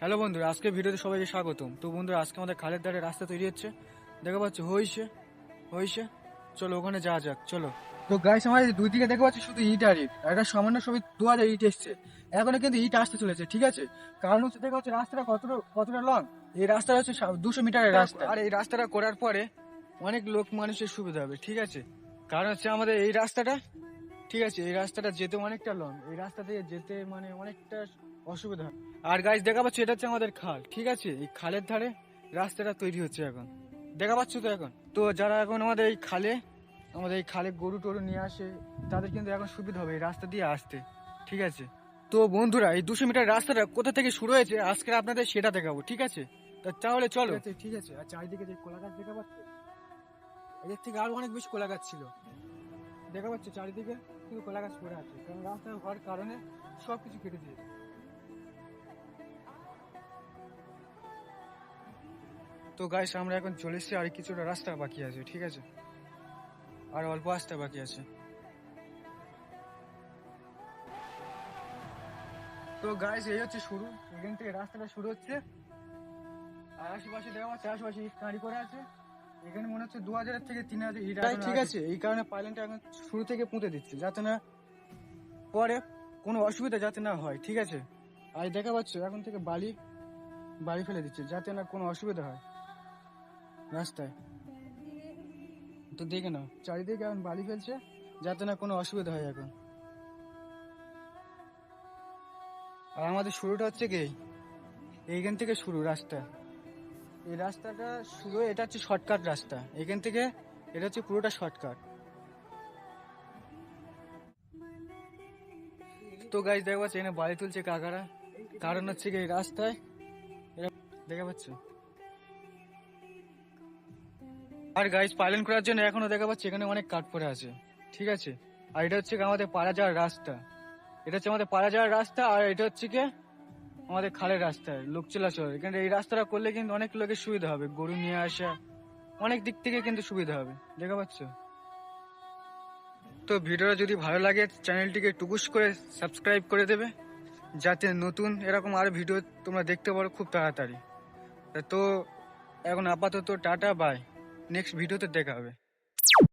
Hello বন্ধুরা আজকে ভিডিওতে সবাইকে স্বাগতম। তো বন্ধুরা আজকে আমাদের খালের ধারে রাস্তা তৈরি হচ্ছে। দেখা পাচ্ছি হইছে হইছে। চলো ওখানে যাওয়া যাক চলো। তো গাইস আমার দুই দিকে দেখা পাচ্ছি শুধু ইট আর ইট। একটা সামান্য সবই দু হাজার ইট এসছে। এখনও কিন্তু ইট আসতে চলেছে ঠিক আছে? কারণ হচ্ছে দেখা যাচ্ছে রাস্তাটা কতটা কতটা লং এই রাস্তাটা হচ্ছে দুশো মিটারের রাস্তা। আর এই রাস্তাটা করার পরে অনেক লোক মানুষের সুবিধা হবে ঠিক আছে? কারণ হচ্ছে আমাদের এই রাস্তাটা ঠিক আছে? এই রাস্তাটা যেতে অনেকটা লং এই রাস্তা দিয়ে যেতে মানে অনেকটা অসুবিধা আর গাছ দেখা পাচ্ছ এটা হচ্ছে আমাদের খাল ঠিক আছে? এই খালের ধারে রাস্তাটা তৈরি হচ্ছে এখন। দেখা পাচ্ছ তো এখন? তো যারা এখন আমাদের এই খালে আমাদের এই খালে গরু টরু নিয়ে আসে তাদের কিন্তু এখন সুবিধা হবে এই রাস্তা দিয়ে আসতে ঠিক আছে? তো বন্ধুরা এই দুশো মিটার রাস্তাটা কোথা থেকে শুরু হয়েছে আজকে আপনাদের সেটা দেখাবো ঠিক আছে? তা তাহলে চলো। ঠিক আছে। আর চারিদিকে যে কোলা গাছ দেখা পাচ্ছ? এদের থেকে আরও অনেক বেশি কোলা গাছ ছিল। দেখা পাচ্ছ চারিদিকে শুধু কোলা গাছ পড়ে আছে। কারণ রাস্তা হওয়ার কারণে সবকিছু কেটে দিয়েছে। তো গাইস আমরা এখন চলে এসেছি আর কিছুটা রাস্তা বাকি আছে ঠিক আছে? আর অল্প রাস্তা বাকি আছে। তো গাইস এই হচ্ছে শুরু। এখান থেকে রাস্তাটা শুরু হচ্ছে। আর আশেপাশে দেখা যাচ্ছে আশেপাশে ইট কাঁড়ি করে আছে। এখানে মনে হচ্ছে দু হাজারের থেকে তিন হাজার ইট ঠিক আছে। এই কারণে পাইলেনটা এখন শুরু থেকে পুঁতে দিচ্ছে যাতে না পরে কোনো অসুবিধা যাতে না হয় ঠিক আছে? আর দেখা পাচ্ছ এখন থেকে বালি বাড়ি ফেলে দিচ্ছে যাতে না কোনো অসুবিধা হয়। রাস্তায়। তো দেখে নাও, চারিদিকে এখন বালি ফেলছে, যাতে না কোনো অসুবিধা হয় এখন। আর আমাদের শুরুটা হচ্ছে কি? এইখান থেকে শুরু রাস্তা। এই রাস্তাটা শুরু এটা হচ্ছে শর্টকাট রাস্তা। এখান থেকে এটা হচ্ছে পুরোটা শর্টকাট তো গাছ দেখা পাচ্ছে, এখানে বাড়ি তুলছে কাকারা। কারণ হচ্ছে কি, এই রাস্তায় দেখা পাচ্ছ? আর গাইজ পালন করার জন্য এখনও দেখা পাচ্ছি, এখানে অনেক কাঠ পড়ে আছে। ঠিক আছে? আর এটা হচ্ছে আমাদের পাড়া যাওয়ার রাস্তা। এটা হচ্ছে আমাদের পাড়া যাওয়ার রাস্তা, আর এটা হচ্ছে কি আমাদের খালের রাস্তা লোক চলাচল এখানে এই রাস্তাটা করলে কিন্তু অনেক লোকের সুবিধা হবে। গরু নিয়ে আসা, অনেক দিক থেকে কিন্তু সুবিধা হবে। দেখা পাচ্ছ? তো ভিডিওটা যদি ভালো লাগে, চ্যানেলটিকে টুকুস করে সাবস্ক্রাইব করে দেবে, যাতে নতুন এরকম আর ভিডিও তোমরা দেখতে পারো খুব তাড়াতাড়ি। তো এখন আপাতত টাটা বাই নেক্সট ভিডিওতে দেখা হবে।